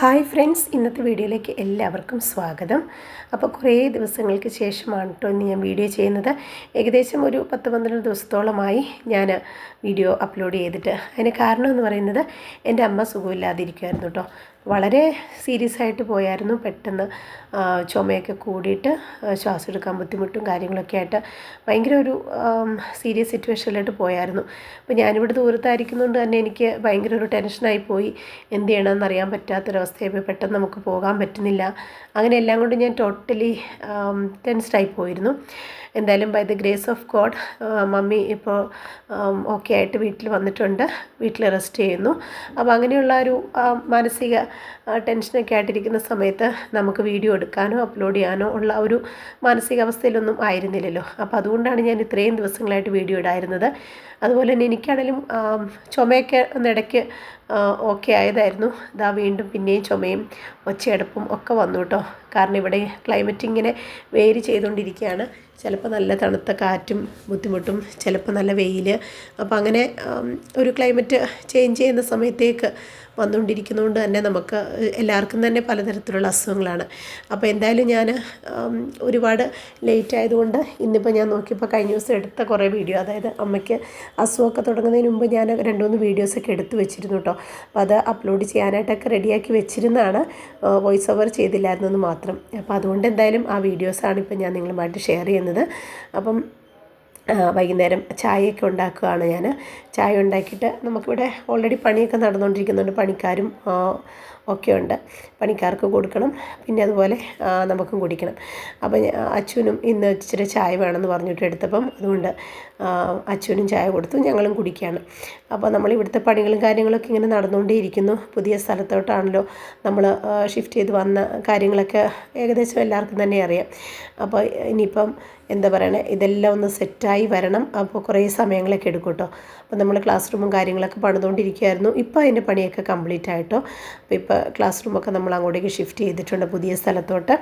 Hi friends ഇന്നത്തെ വീഡിയോയിലേക്ക് എല്ലാവർക്കും സ്വാഗതം. അപ്പോൾ കുറേ ദിവസങ്ങൾക്ക് ശേഷമാണ് കേട്ടോ ഇന്ന് ഞാൻ വീഡിയോ ചെയ്യുന്നത്. ഏകദേശം ഒരു പത്ത് പന്ത്രണ്ട് ദിവസത്തോളമായി ഞാൻ വീഡിയോ അപ്ലോഡ് ചെയ്തിട്ട്. അതിന് കാരണം എന്ന് പറയുന്നത് എന്റെ അമ്മ സുഖമില്ലാതിരിക്കുമായിരുന്നു കേട്ടോ വളരെ സീരിയസ് ആയിട്ട് പോയായിരുന്നു. പെട്ടെന്ന് ചുമയൊക്കെ കൂടിയിട്ട് ശ്വാസം എടുക്കാൻ ബുദ്ധിമുട്ടും കാര്യങ്ങളൊക്കെ ആയിട്ട് ഭയങ്കര ഒരു സീരിയസ് സിറ്റുവേഷനിലോട്ട് പോയായിരുന്നു. അപ്പോൾ ഞാനിവിടെ ദൂരത്തായിരിക്കുന്നതുകൊണ്ട് തന്നെ എനിക്ക് ഭയങ്കര ഒരു ടെൻഷനായി പോയി. എന്ത് ചെയ്യണമെന്ന് അറിയാൻ പറ്റാത്തൊരവസ്ഥയായി പെട്ടെന്ന് നമുക്ക് പോകാൻ പറ്റുന്നില്ല. അങ്ങനെ എല്ലാം കൊണ്ട് ഞാൻ ടോട്ടലി ടെൻസ്ഡായി പോയിരുന്നു. എന്തായാലും by the grace of God mummy ഇപ്പോൾ ഓക്കെ ആയിട്ട് വീട്ടിൽ വന്നിട്ടുണ്ട്. വീട്ടിൽ റെസ്റ്റ് ചെയ്യുന്നു. അപ്പോൾ അങ്ങനെയുള്ള ഒരു മാനസിക ടെൻഷനൊക്കെ ആയിട്ടിരിക്കുന്ന സമയത്ത് നമുക്ക് വീഡിയോ എടുക്കാനോ അപ്ലോഡ് ചെയ്യാനോ ഉള്ള ഒരു മാനസികാവസ്ഥയിലൊന്നും ആയിരുന്നില്ലല്ലോ. അപ്പോൾ അതുകൊണ്ടാണ് ഞാൻ ഇത്രയും ദിവസങ്ങളായിട്ട് വീഡിയോ ഇടായിരുന്നത് അതുപോലെ തന്നെ എനിക്കാണെങ്കിലും ചുമയൊക്കെ ഒന്നിടയ്ക്ക് ഓക്കെ ആയതായിരുന്നു. ഇതാ വീണ്ടും പിന്നെയും ചുമയും ഒച്ചയടപ്പും ഒക്കെ വന്നു കേട്ടോ. കാരണം ഇവിടെ ക്ലൈമറ്റ് ഇങ്ങനെ വേരി ചെയ്തുകൊണ്ടിരിക്കുകയാണ്. ചിലപ്പോൾ നല്ല തണുത്ത കാറ്റും ബുദ്ധിമുട്ടും ചിലപ്പോൾ നല്ല വെയിൽ അപ്പോൾ അങ്ങനെ ഒരു ക്ലൈമറ്റ് ചേഞ്ച് ചെയ്യുന്ന സമയത്തേക്ക് വന്നുകൊണ്ടിരിക്കുന്നതുകൊണ്ട് തന്നെ നമുക്ക് എല്ലാവർക്കും തന്നെ പലതരത്തിലുള്ള അസുഖങ്ങളാണ്. അപ്പോൾ എന്തായാലും ഞാൻ ഒരുപാട് ലേറ്റ് ആയതുകൊണ്ട് ഇന്നിപ്പോൾ ഞാൻ നോക്കിയപ്പോൾ കഴിഞ്ഞ ദിവസം എടുത്ത കുറേ വീഡിയോ അതായത് അമ്മയ്ക്ക് അസുഖമൊക്കെ തുടങ്ങുന്നതിന് മുമ്പ് ഞാൻ രണ്ട് മൂന്ന് വീഡിയോസൊക്കെ എടുത്തു വെച്ചിരുന്നു കേട്ടോ. അപ്പോൾ അത് അപ്ലോഡ് ചെയ്യാനായിട്ടൊക്കെ റെഡിയാക്കി വെച്ചിരുന്നതാണ്. വോയിസ് ഓവർ ചെയ്തില്ലായിരുന്നു എന്ന് മാത്രം അപ്പോൾ അതുകൊണ്ട് എന്തായാലും ആ വീഡിയോസാണ് ഇപ്പം ഞാൻ നിങ്ങളുമായിട്ട് ഷെയർ ചെയ്യുന്നത്. അപ്പം വൈകുന്നേരം ചായയൊക്കെ ഉണ്ടാക്കുകയാണ് ഞാൻ. ചായ ഉണ്ടാക്കിയിട്ട് നമുക്കിവിടെ ഓൾറെഡി പണിയൊക്കെ നടന്നുകൊണ്ടിരിക്കുന്നുണ്ട്. പണിക്കാരും ഒക്കെ ഉണ്ട്. പണിക്കാർക്ക് കൊടുക്കണം. പിന്നെ അതുപോലെ നമുക്കും കുടിക്കണം. അപ്പം അച്ഛനും ഇന്ന് ഇച്ചിരി ചായ വേണമെന്ന് പറഞ്ഞിട്ട് എടുത്തപ്പം അതുകൊണ്ട് അച്ഛനും ചായ കൊടുത്തു. ഞങ്ങളും കുടിക്കുകയാണ്. അപ്പോൾ നമ്മൾ ഇവിടുത്തെ പണികളും കാര്യങ്ങളൊക്കെ ഇങ്ങനെ നടന്നുകൊണ്ടേയിരിക്കുന്നു. പുതിയ സ്ഥലത്തോട്ടാണല്ലോ നമ്മൾ ഷിഫ്റ്റ് ചെയ്ത് വന്ന കാര്യങ്ങളൊക്കെ ഏകദേശം എല്ലാവർക്കും തന്നെ അറിയാം. അപ്പോൾ ഇനിയിപ്പം എന്താ പറയണേ? ഇതെല്ലാം ഒന്ന് സെറ്റായി വരണം. അപ്പോൾ കുറേ സമയങ്ങളൊക്കെ എടുക്കും കേട്ടോ. അപ്പോൾ നമ്മൾ ക്ലാസ് റൂമും കാര്യങ്ങളൊക്കെ പണിതുകൊണ്ടിരിക്കുകയായിരുന്നു. ഇപ്പോൾ അതിന്റെ പണിയൊക്കെ കംപ്ലീറ്റ് ആയിട്ടോ. അപ്പോൾ ഇപ്പോൾ ക്ലാസ് റൂമൊക്കെ നമ്മൾ അങ്ങോട്ടേക്ക് ഷിഫ്റ്റ് ചെയ്തിട്ടുണ്ട് പുതിയ സ്ഥലത്തോട്ട്.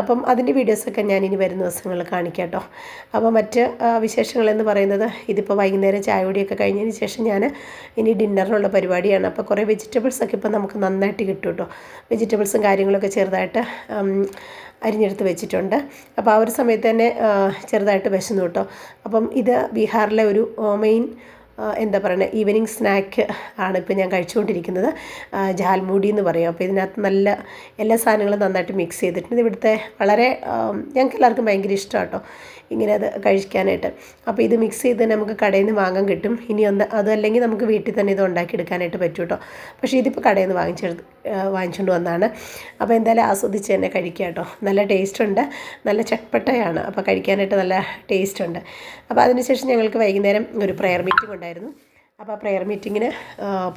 അപ്പം അതിന്റെ വീഡിയോസൊക്കെ ഞാൻ ഇനി വരുന്ന ദിവസങ്ങളിൽ കാണിക്കാം കേട്ടോ. അപ്പോൾ മറ്റ് വിശേഷങ്ങളെന്ന് പറയുന്നത് ഇതിപ്പോൾ വൈകുന്നേരം ചായ കുടിയൊക്കെ കഴിഞ്ഞതിന് ശേഷം ഞാൻ ഇനി ഡിന്നറിനുള്ള പരിപാടിയാണ്. അപ്പോൾ കുറേ വെജിറ്റബിൾസൊക്കെ ഇപ്പോൾ നമുക്ക് നന്നായിട്ട് കിട്ടും കേട്ടോ. വെജിറ്റബിൾസും കാര്യങ്ങളൊക്കെ ചെറുതായിട്ട് അരിഞ്ഞെടുത്ത് വെച്ചിട്ടുണ്ട്. അപ്പോൾ ആ ഒരു സമയത്ത് തന്നെ ചെറുതായിട്ട് വിശന്നു കേട്ടോ. അപ്പം ഇത് ബീഹാറിലെ ഒരു മെയിൻ എന്താ പറയുന്നത് ഈവനിങ് സ്നാക്ക് ആണ് ഇപ്പോൾ ഞാൻ കഴിച്ചുകൊണ്ടിരിക്കുന്നത്. ജാൽമൂടി എന്ന് പറയും. അപ്പോൾ ഇതിനകത്ത് നല്ല എല്ലാ സാധനങ്ങളും നന്നായിട്ട് മിക്സ് ചെയ്തിട്ടുണ്ട്. ഇവിടുത്തെ വളരെ ഞങ്ങൾക്ക് എല്ലാവർക്കും ഭയങ്കര ഇഷ്ടമാണ് ഇങ്ങനെ അത് കഴിക്കാനായിട്ട്. അപ്പോൾ ഇത് മിക്സ് ചെയ്ത് നമുക്ക് കടയിൽ നിന്ന് വാങ്ങാൻ കിട്ടും. ഇനി ഒന്ന് അതല്ലെങ്കിൽ നമുക്ക് വീട്ടിൽ തന്നെ ഇത് ഉണ്ടാക്കിയെടുക്കാനായിട്ട് പറ്റും കേട്ടോ പക്ഷേ ഇതിപ്പോൾ കടയിൽ നിന്ന് വാങ്ങിച്ചെടുത്ത് വാങ്ങിച്ചുകൊണ്ട് വന്നതാണ് അപ്പോൾ എന്തായാലും ആസ്വദിച്ച് തന്നെ കഴിക്കുക കേട്ടോ നല്ല ടേസ്റ്റ് ഉണ്ട്. നല്ല ചട്ടപ്പട്ടയാണ് അപ്പോൾ കഴിക്കാനായിട്ട് നല്ല ടേസ്റ്റ് ഉണ്ട്. അപ്പോൾ അതിനുശേഷം ഞങ്ങൾക്ക് വൈകുന്നേരം ഒരു പ്രെയർ മീറ്റിംഗ് ഉണ്ടായിരുന്നു. അപ്പോൾ പ്രെയർ മീറ്റിങ്ങിന്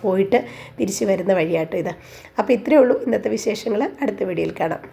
പോയിട്ട് തിരിച്ച് വരുന്ന വഴിയാട്ടോ ഇത്. അപ്പോൾ ഇത്രയേ ഉള്ളൂ. ഇന്നത്തെ വിശേഷങ്ങൾ അടുത്ത വീഡിയോയിൽ കാണാം.